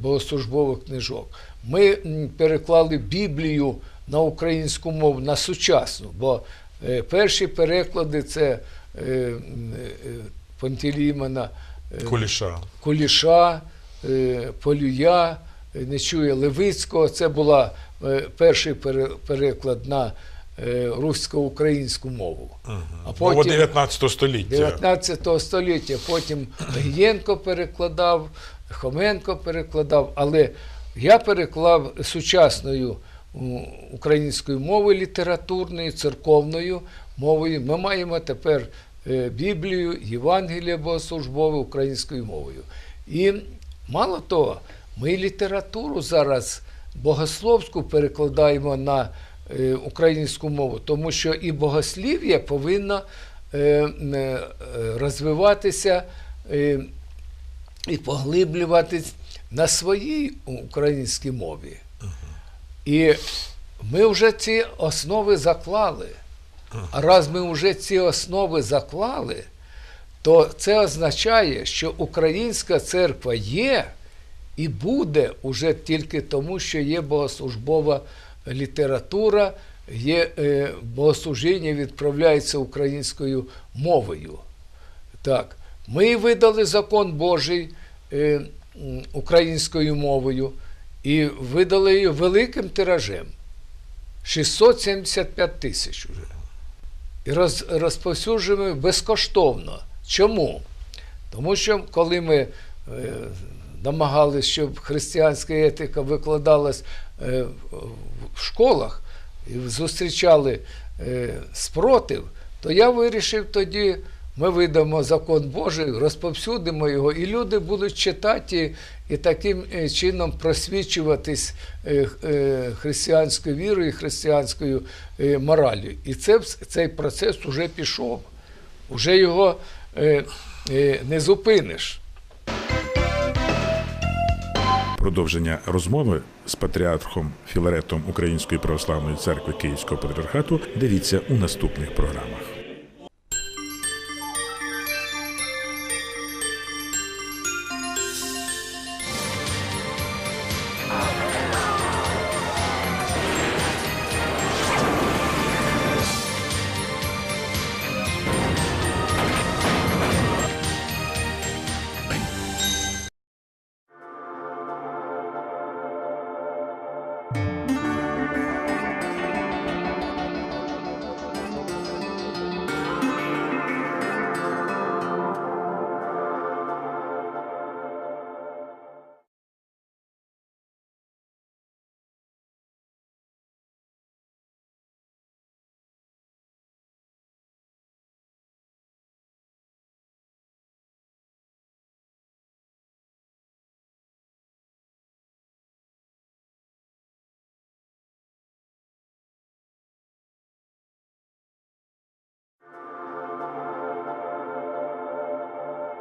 богослужбових книжок. Ми переклали Біблію на українську мову, на сучасну, бо е, перші переклади це е, е, Пантелеймона, е, Куліша. Куліша, Полюя, Нечуя Левицького. Це була е, перший переклад на русько-українську мову. А Мова 19 століття. 19 століття. Потім Гієнко перекладав, Хоменко перекладав, але я переклав сучасною українською мовою літературною, церковною мовою. Ми маємо тепер е, Біблію, Євангеліє богослужбове українською мовою. І мало того, ми літературу зараз богословську перекладаємо на е, українську мову, тому що і богослів'я повинно е, розвиватися і поглиблюватись на своїй українській мові. І ми вже ці основи заклали. А раз ми вже ці основи заклали, то це означає, що українська церква є і буде уже тільки тому, що є богослужбова література, є е, богослужіння відправляється українською мовою. Так, ми видали закон Божий е, українською мовою і видали її великим тиражем 675 тисяч уже. І роз, розповсюджуємо безкоштовно. Чому? Тому що коли ми е, намагалися, щоб християнська етика викладалась е, в школах і зустрічали спротив, то я вирішив тоді, ми видамо закон Божий, розповсюдимо його, і люди будуть читати і, таким е, чином просвічуватись е, е, християнською вірою християнською мораллю. І це, цей процес вже пішов. Уже його не зупиниш. Продовження розмови з патріархом Філаретом Української православної церкви Київського патріархату дивіться у наступних програмах.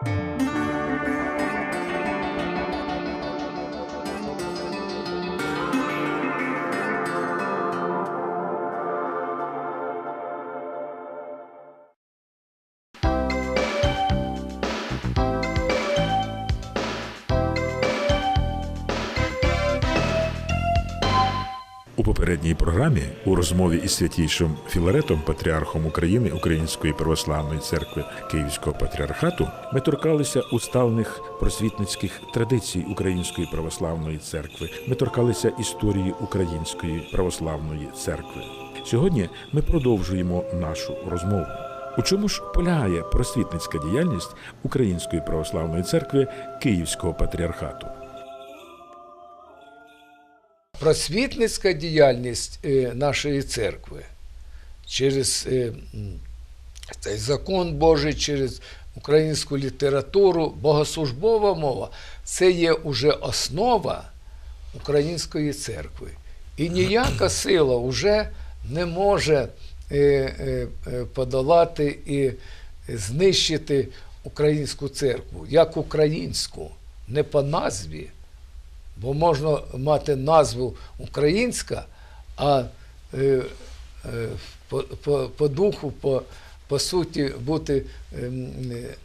У попередній програмі у розмові із святійшим Філаретом, патріархом України Української православної церкви Київського патріархату, ми торкалися усталих просвітницьких традицій Української православної церкви. Ми торкалися історії Української православної церкви. Сьогодні ми продовжуємо нашу розмову. У чому ж полягає просвітницька діяльність Української православної церкви Київського патріархату? Просвітницька діяльність е, нашої церкви через е, цей закон Божий, через українську літературу, богослужбова мова це є уже основа української церкви. І ніяка сила вже не може е, подолати і знищити українську церкву як українську, не по назві. Бо можна мати назву українська, а е, е, по, по, по духу, по, по суті, бути ем, е,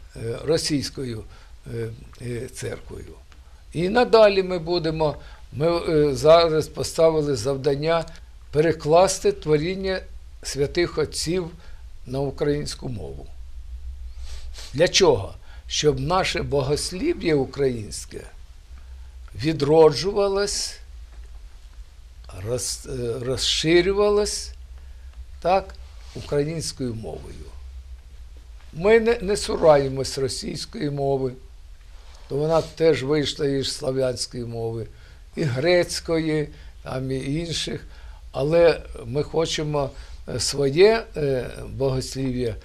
російською е, е, церквою. І надалі ми будемо. Ми е, зараз поставили завдання перекласти творіння святих отців на українську мову. Для чого? Щоб наше богослів'я українське відроджувалось, роз, е, розширювалось так, українською мовою. Ми не, не цураємось російської мови, то вона теж вийшла із слав'янської мови, і грецької, там і інших. Але ми хочемо е, своє е, богослів'я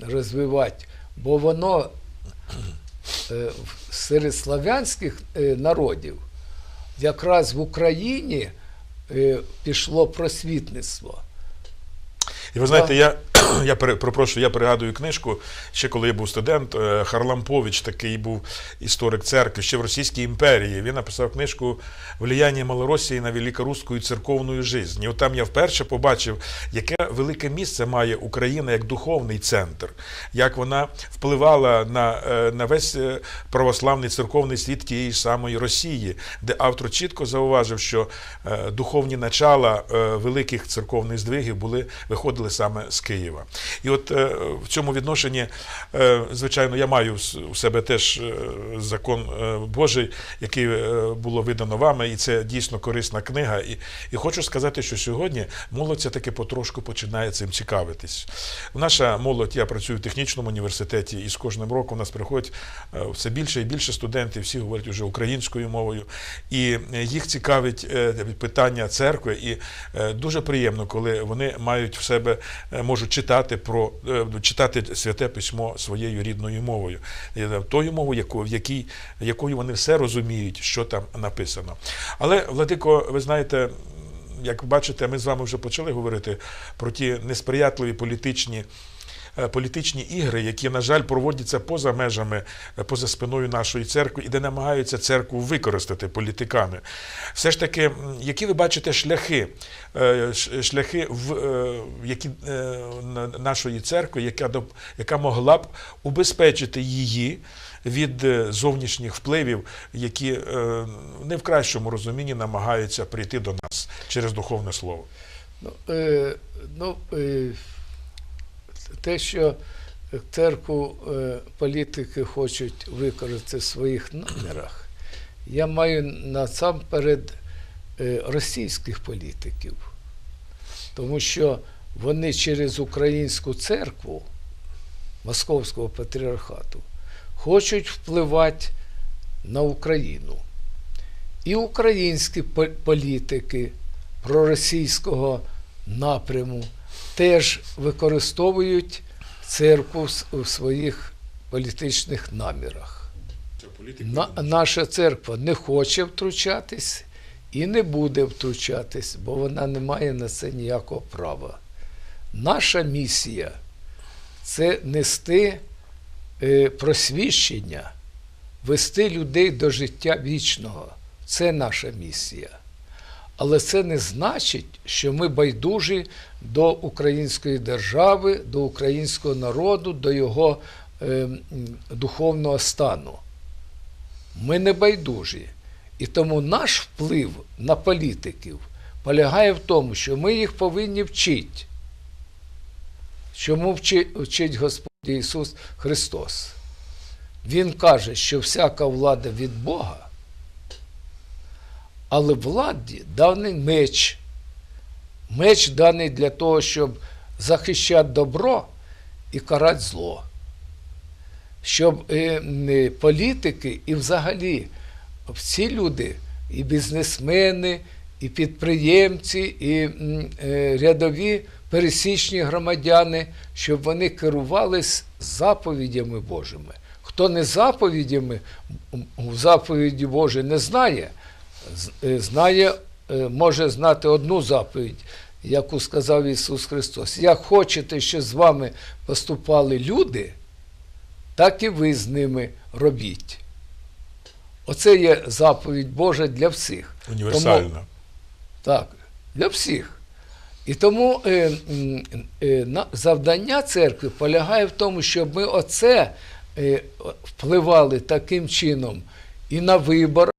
розвивати, бо воно серед слав'янських е, народів якраз в Україні е, пішло просвітництво. І ви знаєте, я, я перепрошую, я пригадую книжку, ще коли я був студент, е, Харлампович, такий був історик церкви, ще в Російській імперії. Він написав книжку Влияння Малоросії на великоруську церковну жизнь. І от там я вперше побачив, яке велике місце має Україна як духовний центр, як вона впливала на, е, на весь е, православний церковний світ тієї самої Росії, де автор чітко зауважив, що духовні начала великих церковних здвигів були виходили саме з Києва. І от е, в цьому відношенні, е, звичайно, я маю у себе теж е, закон Божий, який було видано вами, і це дійсно корисна книга. І, і хочу сказати, що сьогодні молодь таки потрошку починає цим цікавитись. Наша молодь, я працюю в технічному університеті, і з кожним роком у нас приходять все більше і більше студентів, всі говорять вже українською мовою. І їх цікавить питання церкви, і дуже приємно, коли вони мають в себе, можуть читати про е, читати святе письмо своєю рідною мовою, Е, тою мовою, яку, в якій, якою вони все розуміють, що там написано. Але, Владико, ви знаєте, як бачите, ми з вами вже почали говорити про ті несприятливі політичні. Е, Політичні ігри, які, на жаль, проводяться поза межами, е, поза спиною нашої церкви, і де намагаються церкву використати політикани. Все ж таки, які ви бачите шляхи, е, шляхи в які на- нашої церкви, яка яка могла б убезпечити її від зовнішніх впливів, які не в кращому розумінні намагаються прийти до нас через духовне слово. Ну, е, ну, е, те, що церкву е, політики хочуть використати в своїх намірах, я маю насамперед е, російських політиків, тому що вони через українську церкву Московського патріархату хочуть впливати на Україну. І українські політики проросійського напряму теж використовують церкву в у своїх політичних намірах. На, наша церква не хоче втручатись і не буде втручатись, бо вона не має на це ніякого права. Наша місія це нести е, просвіщення, вести людей до життя вічного. Це наша місія. Але це не значить, що ми байдужі до української держави, до українського народу, до його е, духовного стану. Ми не байдужі. І тому наш вплив на політиків полягає в тому, що ми їх повинні вчити. Чому вчить Господь Ісус Христос? Він каже, що всяка влада від Бога, але владі даний меч. Меч даний для того, щоб захищати добро і карати зло. Щоб е, не політики і взагалі всі люди, і бізнесмени, і підприємці, і е, рядові пересічні громадяни, щоб вони керувались заповідями Божими. Хто не заповідями, заповіді Божі не знає, е, знає, е, може знати одну заповідь, яку сказав Ісус Христос. Як хочете, щоб з вами поступали люди, так і ви з ними робіть. Оце є заповідь Божа для всіх. Універсальна. Тому, так, для всіх. І тому е, е, завдання церкви полягає в тому, щоб ми оце е, впливали таким чином і на виборах